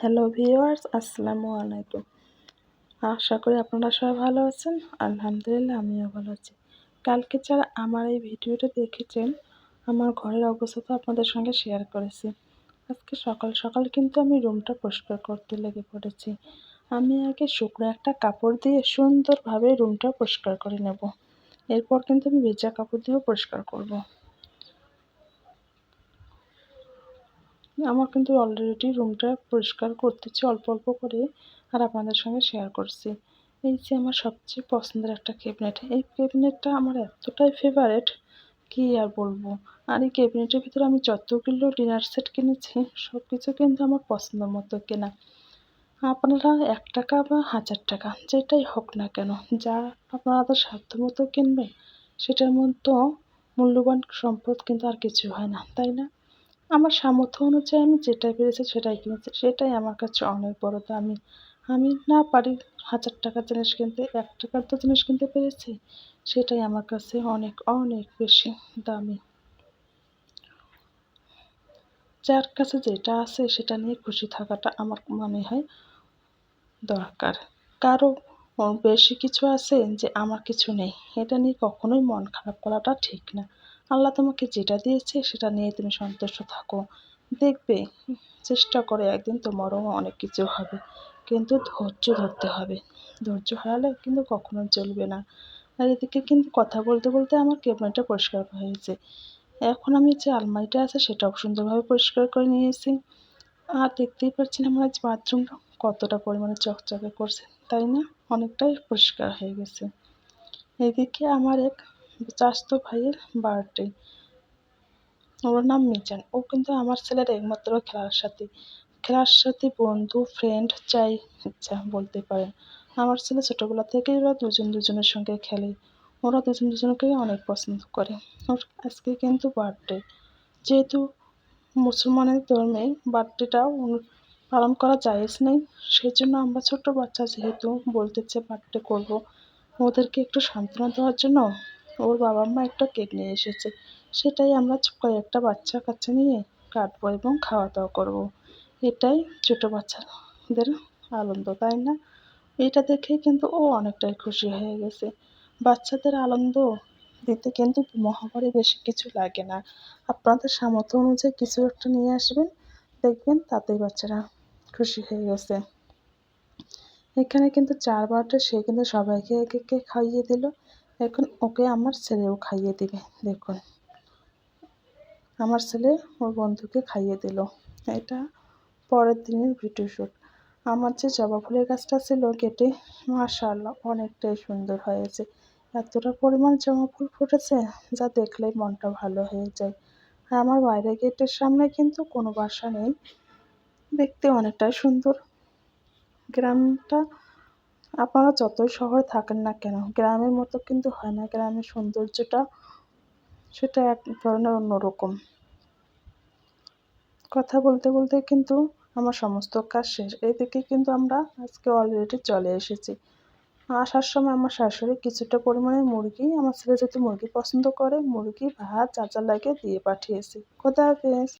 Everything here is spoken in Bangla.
হ্যালো ভিউয়ার্স আসসালামু আলাইকুম। আশা করি আপনারা সবাই ভালো আছেন। আলহামদুলিল্লাহ, আমিও ভালো আছি। কালকে যারা আমার এই ভিডিওটা দেখেছেন, আমার ঘরের অবস্থা তো আপনাদের সঙ্গে শেয়ার করেছি। আজকে সকাল সকাল কিন্তু আমি রুমটা পরিষ্কার করতে লেগে পড়েছি। আমি আগে শুকনো একটা কাপড় দিয়ে সুন্দরভাবে রুমটা পরিষ্কার করে নেব। এরপর কিন্তু আমি ভেজা কাপড় দিয়েও পরিষ্কার করব। আমার কিন্তু অলরেডি রুমটা পরিষ্কার করতেছি, অল্প অল্প করে, আর আপনাদের সঙ্গে শেয়ার করছি। এই যে আমার সবচেয়ে পছন্দের একটা ক্যাবিনেট এই ক্যাবিনেটটা আমার এতটাই ফেভারেট কি আর বলব? আর এই ক্যাবিনেটের ভিতরে আমি যতগুলো ডিনার সেট কিনেছি সব কিছু কিন্তু আমার পছন্দ মতো কেনা। আপনারা এক টাকা বা হাজার টাকা, যেটাই হোক না কেন, যা আপনারা সাধ্য মতো কিনবেন, সেটার মতো মূল্যবান সম্পদ কিন্তু আর কিছু হয় না, তাই না? আমার সামর্থ্য অনুযায়ী আমি যেটা পেরেছি সেটাই কিনেছি। সেটাই আমার কাছে অনেক বড় দামি। আমি না পারি হাজার টাকার জিনিস কিনতে, এক টাকার তো জিনিস কিনতে পেরেছি। সেটাই আমার কাছে অনেক অনেক বেশি দামি। যার কাছে যেটা আছে সেটা নিয়ে খুশি থাকাটা আমার মনে হয় দরকার। কারও বেশি কিছু আছে যে আমার কিছু নেই। এটা নিয়ে কখনোই মন খারাপ করাটা ঠিক না। আল্লাহ তোমাকে যেটা দিয়েছে সেটা নিয়ে তুমি সন্তুষ্ট থাকো। দেখবে, চেষ্টা করে একদিন তোমারও অনেক কিছু হবে। কিন্তু ধৈর্য ধরতে হবে। ধৈর্য হারালে কিন্তু কখনো চলবে না। আর এদিকে কিন্তু কথা বলতে বলতে আমার ক্যাবিনেটটা পরিষ্কার হয়েছে। এখন আমি যে আলমারিটা আছে সেটাও সুন্দরভাবে পরিষ্কার করে নিয়েছি। আর দেখতেই পাচ্ছেন আমার আজ বাথরুমটা কতটা পরিমাণে চকচকে করছে, তাই না? অনেকটাই পরিষ্কার হয়ে গেছে। এদিকে আমার এক চাস্তো ভাইয়ের বার্থডে। ওর নাম মিজান। ও কিন্তু আমার ছেলের একমাত্র খেলার সাথী। খেলার সাথে, বন্ধু ফ্রেন্ড চাই ইচ্ছা বলতে পারেন আমার ছেলে ছোটোবেলা থেকেই ওরা দুজন দুজনের সঙ্গে খেলে। ওরা দুজন দুজনকেই অনেক পছন্দ করে। ওর আজকে কিন্তু বার্থডে। যেহেতু মুসলমানের ধর্মে বার্থডেটা পালন করা জায়েজ নেই। সেই জন্য আমরা ছোট বাচ্চা যেহেতু বলতেছে বার্থডে করব, ওদেরকে একটু সান্ত্বনা দেওয়ার জন্য ওর বাবা মা একটা কেক নিয়ে এসেছে। সেটাই আমরা কয়েকটা বাচ্চা কাচ্চা নিয়ে কাটবো এবং খাওয়া দাওয়া করব। এটাই ছোটো বাচ্চাদের আনন্দ, তাই না? এটা দেখেই কিন্তু ও অনেকটাই খুশি হয়ে গেছে। বাচ্চাদের আনন্দ দিতে কিন্তু মহামারী বেশি কিছু লাগে না। আপনাদের সামর্থ্য অনুযায়ী কিছু একটা নিয়ে আসবেন, দেখবেন তাতেই বাচ্চারা খুশি হয়ে গেছে। এখানে কিন্তু চার বারটা সে কিন্তু সবাইকে একে একে খাইয়ে দিল। এখন ওকে আমার ছেলেও খাইয়ে দিবে, দেখুন। আমার ছেলে ওর বন্ধুকে খাইয়ে দিল। এটা পরের দিনের ভিডিও শ্যুট আমার যে জবা ফুলের গাছটা ছিল কেটে, মাশাআল্লাহ অনেকটাই সুন্দর হয়েছে। এতটা পরিমাণ জবা ফুল ফুটেছে যা দেখলে মনটা ভালো হয়ে যায়। আর আমার বাইরে গেটের সামনে কিন্তু কোনো বাসা নেই। দেখতে অনেকটাই সুন্দর। গ্রামটা আপনারা যতই শহরে থাকেন না কেন, গ্রামের মতো কিন্তু হয় না। গ্রামের সৌন্দর্যটা সেটা এক ধরনের অন্যরকম। কথা বলতে বলতে কিন্তু আমার সমস্ত কাজ শেষ। এদিকে কিন্তু আমরা আজকে অলরেডি চলে এসেছি। আসার সময় আমার শাশুড়ি কিছুটা পরিমাণে মুরগি, আমার ছেলে যেহেতু মুরগি পছন্দ করে, মুরগি, ভাত চাচা লাগে দিয়ে পাঠিয়েছি। কোথায় হাফেজ।